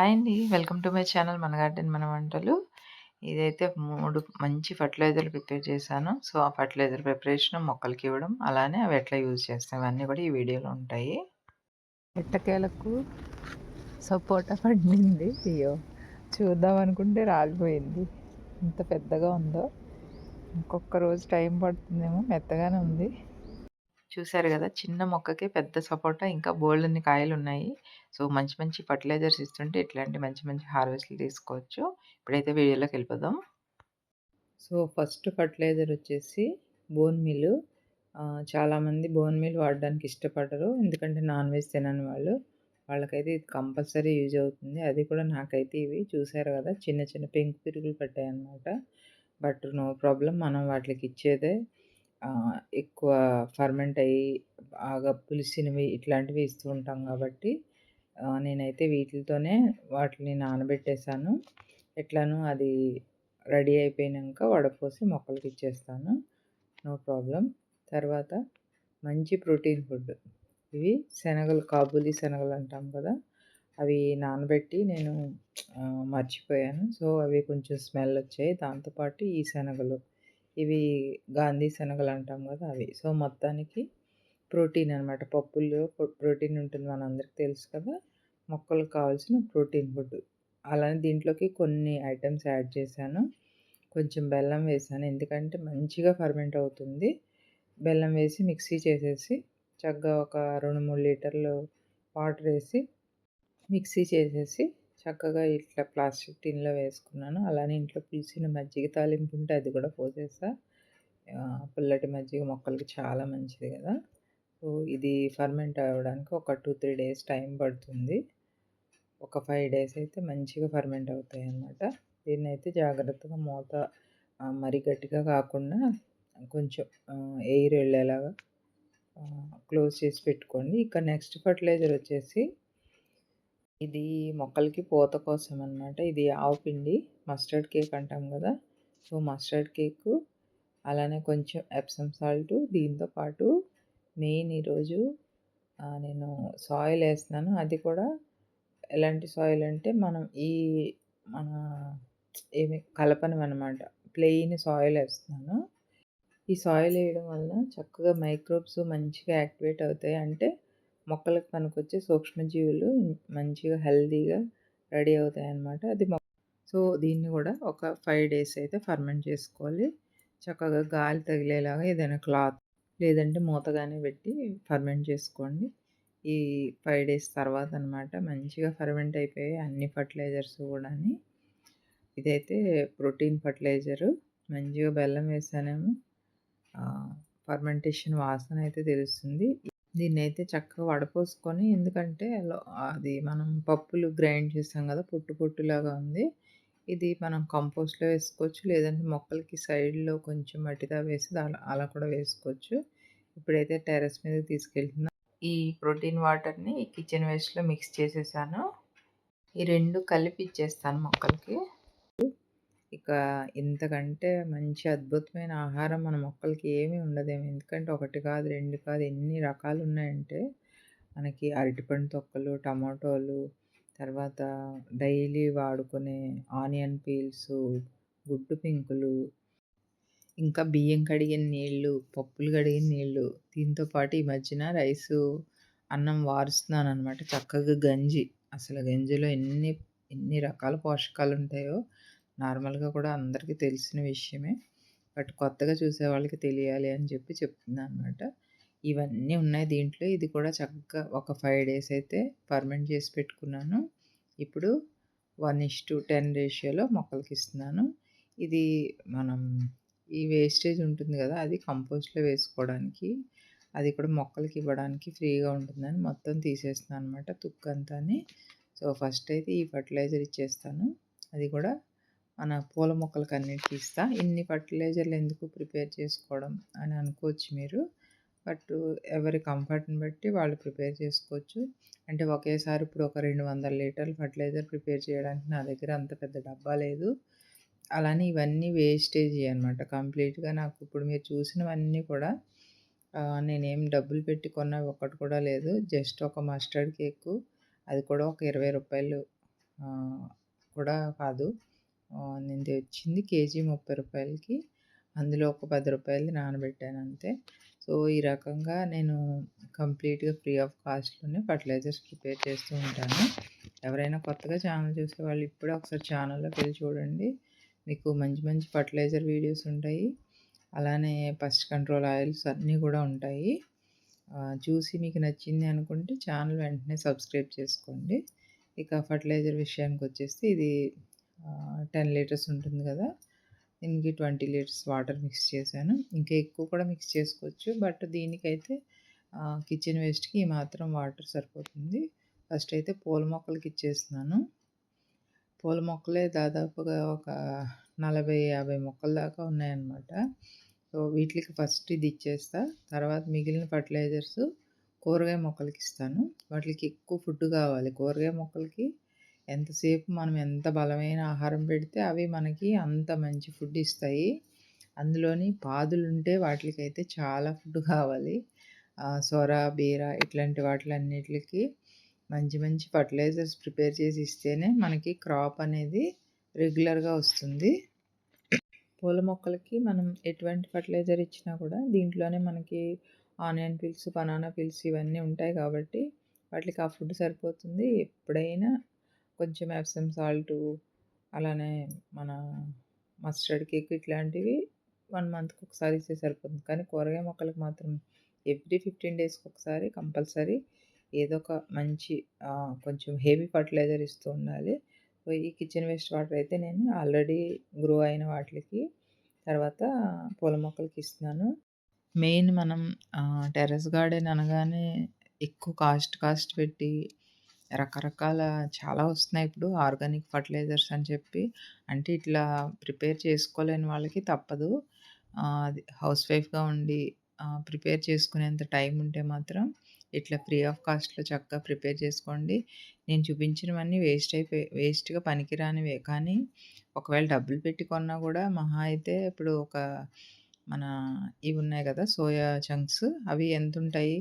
Hi అండి. Welcome to my channel మన garden మన వంటలు. ఇదైతే మూడు మంచి ఫర్టిలైజర్‌లు ప్రిపేర్ చేశాను. సో, ఆ ఫర్టిలైజర్ ప్రిపరేషన్ మొక్కలకి ఇవ్వడం అలానే అవి ఎట్లా యూజ్ చేస్తాం ఇవన్నీ కూడా ఈ వీడియోలో ఉంటాయి. ఎట్టకేలకు సపోటా పండింది. అయ్యో! చూద్దాం అనుకుంటే రాలిపోయింది. ఎంత పెద్దగా ఉందో. ఇంకొక రోజు టైం పడుతుందేమో మెత్తగానే ఉంది. చూసారు కదా చిన్న మొక్కకే పెద్ద సపోటా ఇంకా బోల్డని కాయలు ఉన్నాయి సో, మంచి మంచి ఫర్టిలైజర్స్ ఇస్తుంటే ఇట్లాంటి మంచి మంచి హార్వెస్ట్‌లు తీసుకోవచ్చు. ఇప్పుడైతే వీడియోలోకెళ్ళిపోదాం. సో, ఫస్ట్ ఫర్టిలైజర్ వచ్చేసి బోన్ మిల్ చాలామంది బోన్ మిల్ వాడడానికి ఇష్టపడరు. ఎందుకంటే నాన్ వెజ్ తినని వాళ్ళు. వాళ్ళకైతే ఇది కంపల్సరీ యూజ్ అవుతుంది. అది కూడా నాకైతే ఇవి చూసారు కదా చిన్న చిన్న పెంకు పిరుగులు పట్టాయన్నమాట. బట్ నో ప్రాబ్లం మనం వాటికి ఇచ్చేదే ఆహ్, ఎక్కువ ఫర్మెంట్ అయ్యి బాగా పులిసినవి ఇట్లాంటివి ఇస్తూ ఉంటాం కాబట్టి ఆహ్, నేనైతే వీటిలతోనే వాటిని నానబెట్టేసాను. ఎట్లానో అది రెడీ అయిపోయినంక వడపోసి మొక్కలకి ఇచ్చేస్తాను. No problem. తర్వాత మంచి ప్రోటీన్ ఫుడ్. ఇవి శనగలు కాబూలీ శనగలు అంటాం కదా! అవి నానబెట్టి నేను ఆహ్, మర్చిపోయాను. సో, అవి కొంచెం స్మెల్ వచ్చాయి. దాంతో పాటు ఈ శనగలు. ఇవి గాంధీ శనగలు అంటాం కదా! అవి. సో, మొత్తానికి ప్రోటీన్ అనమాట. పప్పుల్లో ప్రోటీన్ ఉంటుంది మనందరికి తెలుసు కదా! మొక్కలకు కావాల్సిన ప్రోటీన్ ఫుడ్. అలానే దీంట్లోకి కొన్ని ఐటమ్స్ యాడ్ చేశాను. కొంచెం బెల్లం వేసాను ఎందుకంటే మంచిగా ఫర్మెంట్ అవుతుంది. బెల్లం వేసి మిక్సీ చేసేసి చక్కగా ఒక 2, 3 లీటర్లు వాటర్ వేసి మిక్సీ చేసేసి చక్కగా ఇట్లా ప్లాస్టిక్ టిన్‌లో వేసుకున్నాను. అలానే ఇంట్లో పులిసిన మజ్జిగ తాలింపు ఉంటే అది కూడా పోసేసా. పుల్లటి మజ్జిగ మొక్కలకి చాలా మంచిది కదా! సో, ఇది ఫర్మెంట్ అవ్వడానికి ఒక 2, 3 డేస్ టైం పడుతుంది. ఒక ఫైవ్ డేస్ అయితే మంచిగా ఫర్మెంట్ దీని అయితే జాగ్రత్తగా మూత ఆహ్, మరీ గట్టిగా కాకుండా కొంచెం ఎయిర్ వెళ్ళేలాగా క్లోజ్ చేసి పెట్టుకోండి. ఇక నెక్స్ట్ ఫర్టిలైజర్ వచ్చేసి ఇది మొక్కలకి పూత కోసం అనమాట. ఇది ఆవపిండి మస్టర్డ్ కేక్ అంటాం కదా! సో, మస్టర్డ్ కేకు అలానే కొంచెం ఎప్సమ్ సాల్ట్ దీంతో పాటు మెయిన్ ఈరోజు నేను సాయిల్ వేస్తున్నాను అది కూడా ఎలాంటి సాయిల్ అంటే మనం ఈ మన ఏమి కలపనివన్నమాట. ప్లెయిన్ సాయిల్ వేస్తున్నాను ఈ సాయిల్ వేయడం వలన చక్కగా మైక్రోబ్స్ మంచిగా యాక్టివేట్ అవుతాయి. అంటే మొక్కలకు పనికొచ్చే సూక్ష్మజీవులు మంచిగా హెల్దీగా రెడీ అవుతాయన్నమాట. అది సో, దీన్ని కూడా ఒక ఫైవ్ డేస్ అయితే ఫర్మెంట్ చేసుకోవాలి. చక్కగా గాలి తగిలేలాగా ఏదైనా క్లాత్ లేదంటే మూతగానే పెట్టి ఫర్మెంట్ చేసుకోండి. ఈ ఫైవ్ డేస్ తర్వాత అనమాట మంచిగా ఫర్మెంట్ అయిపోయాయి అన్ని ఫర్టిలైజర్స్ కూడాని. ఇదైతే ప్రోటీన్ ఫర్టిలైజరు. మంచిగా బెల్లం వేసానేమో ఫర్మెంటేషన్ వాసన అయితే తెలుస్తుంది. దీన్నైతే చక్కగా వడపోసుకొని ఎందుకంటే అది మనం పప్పులు గ్రైండ్ చేస్తాం కదా! పొట్టు పొట్టులాగా ఉంది. ఇది మనం కంపోస్ట్‌లో వేసుకోవచ్చు. లేదంటే మొక్కలకి సైడ్‌లో కొంచెం మట్టిదా వేసి అలా అలా కూడా వేసుకోవచ్చు. ఇప్పుడైతే టెర్రస్ మీదకి తీసుకెళ్తున్నా. ఈ ప్రోటీన్ వాటర్‌ని కిచెన్ వేస్ట్‌లో మిక్స్ చేసేసాను. ఈ రెండు కలిపి ఇచ్చేస్తాను మొక్కలకి. ఇక ఇంతకంటే మంచి అద్భుతమైన ఆహారం మన మొక్కలకి ఏమీ ఉండదేమో. ఎందుకంటే ఒకటి కాదు, రెండు కాదు ఎన్ని రకాలు ఉన్నాయంటే మనకి అరటిపండు తొక్కలు, టమాటోలు, తర్వాత డైలీ వాడుకునే ఆనియన్ పీల్సు, గుడ్డు పెంకులు, ఇంకా బియ్యం కడిగిన నీళ్ళు, పప్పులు కడిగిన నీళ్ళు, దీంతో పాటు ఈ మధ్యన రైసు, అన్నం వారుస్తున్నాను అనమాట చక్కగా గంజి. అసలు గంజిలో ఎన్ని ఎన్ని రకాల పోషకాలు ఉంటాయో నార్మల్‌గా కూడా అందరికీ తెలిసిన విషయమే. బట్ కొత్తగా చూసే వాళ్ళకి తెలియాలి అని చెప్పి చెప్తున్నాననమాట. ఇవన్నీ ఉన్నాయి దీంట్లో. ఇది కూడా చక్కగా ఒక ఫైవ్ డేస్ అయితే ఫర్మెంట్ చేసి పెట్టుకున్నాను. ఇప్పుడు 1:10 రేషియోలో మొక్కలకి ఇస్తున్నాను. ఇది మనం ఈ వేస్టేజ్ ఉంటుంది కదా! అది కంపోస్ట్‌లో వేసుకోవడానికి, అది కూడా మొక్కలకి ఇవ్వడానికి ఫ్రీగా ఉంటుందని మొత్తం తీసేస్తున్నాను అనమాట తుక్కంతాని. సో, ఫస్ట్ అయితే ఈ ఫర్టిలైజర్ ఇచ్చేస్తాను. అది కూడా మన పూల మొక్కలకి అన్నిటికి ఇస్తా. ఇన్ని ఫర్టిలైజర్లు ఎందుకు ప్రిపేర్ చేసుకోవడం అని అనుకోవచ్చు మీరు. బట్ ఎవరి కంఫర్ట్‌ని బట్టి వాళ్ళు ప్రిపేర్ చేసుకోవచ్చు. అంటే ఒకేసారి ఇప్పుడు ఒక రెండు వందల లీటర్లు ఫర్టిలైజర్ ప్రిపేర్ చేయడానికి నా దగ్గర అంత పెద్ద డబ్బా లేదు. అలానే ఇవన్నీ వేస్టేజ్ అనమాట. కంప్లీట్‌గా నాకు ఇప్పుడు మీరు చూసినవన్నీ కూడా నేనేం డబ్బులు పెట్టి కొన్న ఒక్కటి కూడా లేదు. జస్ట్ ఒక మస్టర్డ్ కేక్ అది కూడా ఒక ఇరవై రూపాయలు కూడా కాదు. నింది వచ్చింది కేజీ ముప్పై రూపాయలకి అందులో ఒక పది రూపాయలు నానబెట్టాను అంతే. సో, ఈ రకంగా నేను కంప్లీట్‌గా ఫ్రీ ఆఫ్ కాస్ట్‌లోనే ఫర్టిలైజర్స్ ప్రిపేర్ చేస్తూ ఉంటాను. ఎవరైనా కొత్తగా ఛానల్ చూసేవాళ్ళు ఇప్పుడే ఒకసారి ఛానల్‌లోకెళ్ళి చూడండి. మీకు మంచి మంచి ఫర్టిలైజర్ వీడియోస్ ఉంటాయి. అలానే పస్ట్ కంట్రోల్ ఆయిల్స్ అన్నీ కూడా ఉంటాయి. చూసి మీకు నచ్చింది అనుకుంటే ఛానల్ వెంటనే సబ్స్క్రైబ్ చేసుకోండి. ఇక ఫర్టిలైజర్ విషయానికి వచ్చేస్తే ఇది టెన్ లీటర్స్ ఉంటుంది కదా! దీనికి 20 లీటర్స్ వాటర్ మిక్స్ చేశాను. ఇంకా ఎక్కువ కూడా మిక్స్ చేసుకోవచ్చు. బట్ దీనికైతే కిచెన్ వేస్ట్‌కి ఈ మాత్రం వాటర్ సరిపోతుంది. ఫస్ట్ అయితే పూల మొక్కలకి ఇచ్చేస్తున్నాను. పూల మొక్కలే దాదాపుగా ఒక 40, 50 మొక్కల దాకా ఉన్నాయన్నమాట. సో, వీటికి ఫస్ట్ ఇది ఇచ్చేస్తా. తర్వాత మిగిలిన ఫర్టిలైజర్స్ కూరగాయ మొక్కలకి ఇస్తాను. వాటికి ఎక్కువ ఫుడ్ కావాలి. కూరగాయ మొక్కలకి ఎంతసేపు మనం ఎంత బలమైన ఆహారం పెడితే అవి మనకి అంత మంచి ఫుడ్ ఇస్తాయి. అందులోని పాదులు ఉంటే వాటికైతే చాలా ఫుడ్ కావాలి. సొర, బీర ఇట్లాంటి వాటిలన్నిటికి మంచి మంచి ఫర్టిలైజర్స్ ప్రిపేర్ చేసి ఇస్తేనే మనకి క్రాప్ అనేది రెగ్యులర్‌గా వస్తుంది. పూల మొక్కలకి మనం ఎటువంటి ఫర్టిలైజర్ ఇచ్చినా కూడా దీంట్లోనే మనకి ఆనియన్ పిల్స్ బనానా పిల్స్ ఇవన్నీ ఉంటాయి కాబట్టి వాటికి ఆ ఫుడ్ సరిపోతుంది. ఎప్పుడైనా కొంచెం ఎప్సమ్ సాల్టు అలానే మన మస్టర్డ్ కేక్ ఇట్లాంటివి వన్ మంత్‌కి ఒకసారి ఇస్తే సరిపోతుంది. కానీ కూరగాయ మొక్కలకు మాత్రం ఎవ్రీ 15 డేస్‌కి ఒకసారి కంపల్సరీ ఏదో ఒక మంచి కొంచెం హెవీ ఫర్టిలైజర్ ఇస్తూ ఉండాలి. ఈ కిచెన్ వేస్ట్ వాటర్ అయితే నేను ఆల్రెడీ గ్రో అయిన వాటికి తర్వాత పూల మొక్కలకి ఇస్తున్నాను. మెయిన్ మనం టెర్రస్ గార్డెన్ అనగానే ఎక్కువ కాస్ట్ కాస్ట్ పెట్టి రకరకాల చాలా వస్తున్నాయి ఇప్పుడు ఆర్గానిక్ ఫర్టిలైజర్స్ అని చెప్పి. అంటే ఇట్లా ప్రిపేర్ చేసుకోలేని వాళ్ళకి తప్పదు. అది హౌస్ వైఫ్‌గా ఉండి ప్రిపేర్ చేసుకునేంత టైం ఉంటే మాత్రం ఇట్లా ఫ్రీ ఆఫ్ కాస్ట్‌లో చక్కగా ప్రిపేర్ చేసుకోండి. నేను చూపించినవన్నీ వేస్ట్ అయిపోయి వేస్ట్‌గా పనికిరానివే. కానీ ఒకవేళ డబ్బులు పెట్టి కొన్నా కూడా మహా అయితే ఇప్పుడు ఒక మన ఇవి ఉన్నాయి కదా! సోయా చంక్స్ అవి ఎంతుంటాయి?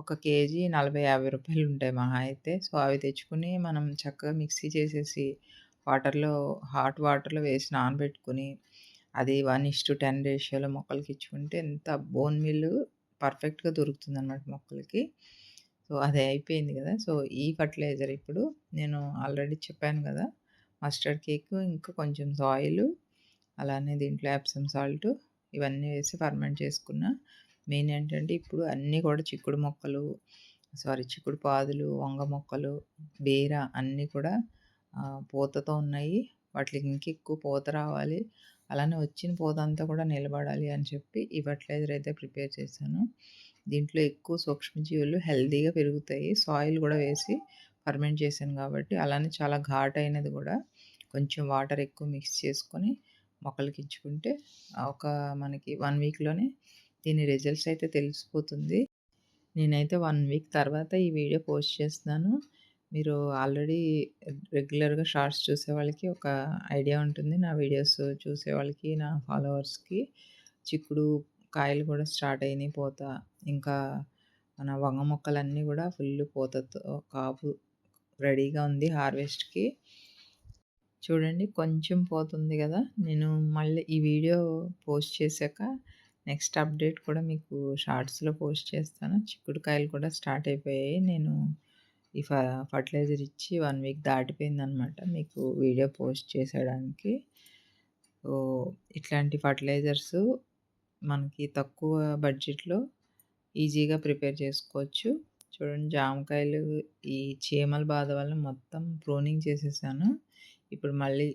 ఒక కేజీ నలభై యాభై రూపాయలు ఉంటాయి మహా అయితే. సో, అవి తెచ్చుకొని మనం చక్కగా మిక్సీ చేసేసి వాటర్‌లో హాట్ వాటర్‌లో వేసి నానబెట్టుకొని అది 1:10 రేషియోలో మొక్కలకి ఇచ్చుకుంటే ఎంత బోన్ మీల్ పర్ఫెక్ట్‌గా దొరుకుతుందన్నమాట మొక్కలకి. సో, అది అయిపోయింది కదా! సో, ఈ ఫర్టిలైజర్ ఇప్పుడు నేను ఆల్రెడీ చెప్పాను కదా! మస్టర్డ్ కేక్ ఇంకా కొంచెం సాయిలు అలానే దీంట్లో ఎప్సమ్ సాల్ట్ ఇవన్నీ వేసి ఫర్మెంట్ చేసుకున్నా. మెయిన్ ఏంటంటే ఇప్పుడు అన్నీ కూడా చిక్కుడు మొక్కలు సారీ చిక్కుడు పాదులు, వంగ మొక్కలు, బీర అన్నీ కూడా పూతతో ఉన్నాయి. వాటికి ఇంకెక్కువ పూత రావాలి. అలానే వచ్చిన పూత అంతా కూడా నిలబడాలి అని చెప్పి ఈ ఫర్టిలైజర్ అయితే ప్రిపేర్ చేశాను. దీంట్లో ఎక్కువ సూక్ష్మజీవులు హెల్తీగా పెరుగుతాయి. సాయిల్ కూడా వేసి ఫర్మెంట్ చేశాను కాబట్టి అలానే చాలా ఘాట్ అయినది కూడా కొంచెం వాటర్ ఎక్కువ మిక్స్ చేసుకొని మొక్కలకి ఇచ్చుకుంటే ఒక మనకి వన్ వీక్‌లోనే దీని రిజల్ట్స్ అయితే తెలిసిపోతుంది. నేనైతే వన్ వీక్ తర్వాత ఈ వీడియో పోస్ట్ చేస్తున్నాను. మీరు ఆల్రెడీ రెగ్యులర్‌గా షార్ట్స్ చూసే వాళ్ళకి ఒక ఐడియా ఉంటుంది. నా వీడియోస్ చూసే వాళ్ళకి, నా ఫాలోవర్స్‌కి చిక్కుడు కాయలు కూడా స్టార్ట్ అయినాయి పోత ఇంకా మన వంగ మొక్కలన్నీ కూడా ఫుల్ పూతతో కాపు రెడీగా ఉంది హార్వెస్ట్‌కి. చూడండి కొంచెం పోతుంది కదా! నేను మళ్ళీ ఈ వీడియో పోస్ట్ చేశాక నెక్స్ట్ అప్డేట్ కూడా మీకు షార్ట్స్‌లో పోస్ట్ చేస్తాను. చిక్కుడుకాయలు కూడా స్టార్ట్ అయిపోయాయి. నేను ఈ ఫ ఫర్టిలైజర్ ఇచ్చి వన్ వీక్ దాటిపోయిందనమాట. మీకు వీడియో పోస్ట్ చేసేయడానికి. సో, ఇట్లాంటి ఫర్టిలైజర్స్ మనకి తక్కువ బడ్జెట్‌లో ఈజీగా ప్రిపేర్ చేసుకోవచ్చు. చూడండి జామకాయలు ఈ చీమల బాధ వల్ల మొత్తం ప్రూనింగ్ చేసేసాను. ఇప్పుడు మళ్ళీ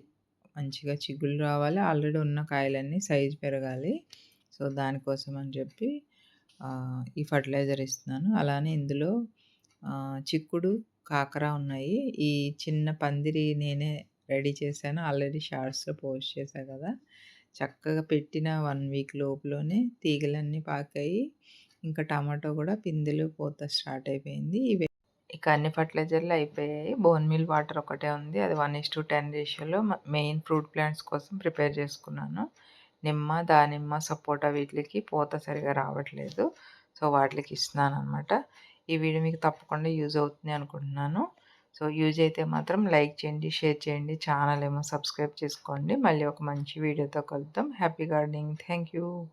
మంచిగా చిగుళ్ళు రావాలి. ఆల్రెడీ ఉన్న కాయలన్నీ సైజ్ పెరగాలి. సో, దానికోసం అని చెప్పి ఈ ఫర్టిలైజర్ ఇస్తున్నాను. అలానే ఇందులో చిక్కుడు, కాకర ఉన్నాయి. ఈ చిన్న పందిరి నేనే రెడీ చేశాను. ఆల్రెడీ షార్ట్స్‌లో పోస్ట్ చేశాను కదా! చక్కగా పెట్టిన వన్ వీక్ లోపులోనే తీగలన్నీ పాకాయి. ఇంకా టమాటో కూడా పిందెలు, పూత స్టార్ట్ అయిపోయింది. ఇవే ఇక అన్ని ఫర్టిలైజర్‌లు అయిపోయాయి. బోన్ మిల్ వాటర్ ఒకటే ఉంది. అది 1:10 రేషియోలో మెయిన్ ఫ్రూట్ ప్లాంట్స్ కోసం ప్రిపేర్ చేసుకున్నాను. నిమ్మ, దానిమ్మ, సపోటా వీటికి పూత సరిగా రావట్లేదు. సో, వాటికి ఇస్తున్నాను అనమాట ఈ వీడియో మీకు తప్పకుండా యూజ్ అవుతుంది అనుకుంటున్నాను. సో యూజ్ అయితే మాత్రం లైక్ చేయండి, షేర్ చేయండి. ఛానల్ ఏమో సబ్స్క్రైబ్ చేసుకోండి. మళ్ళీ ఒక మంచి వీడియోతో కలుద్దాం. Happy gardening. Thank you.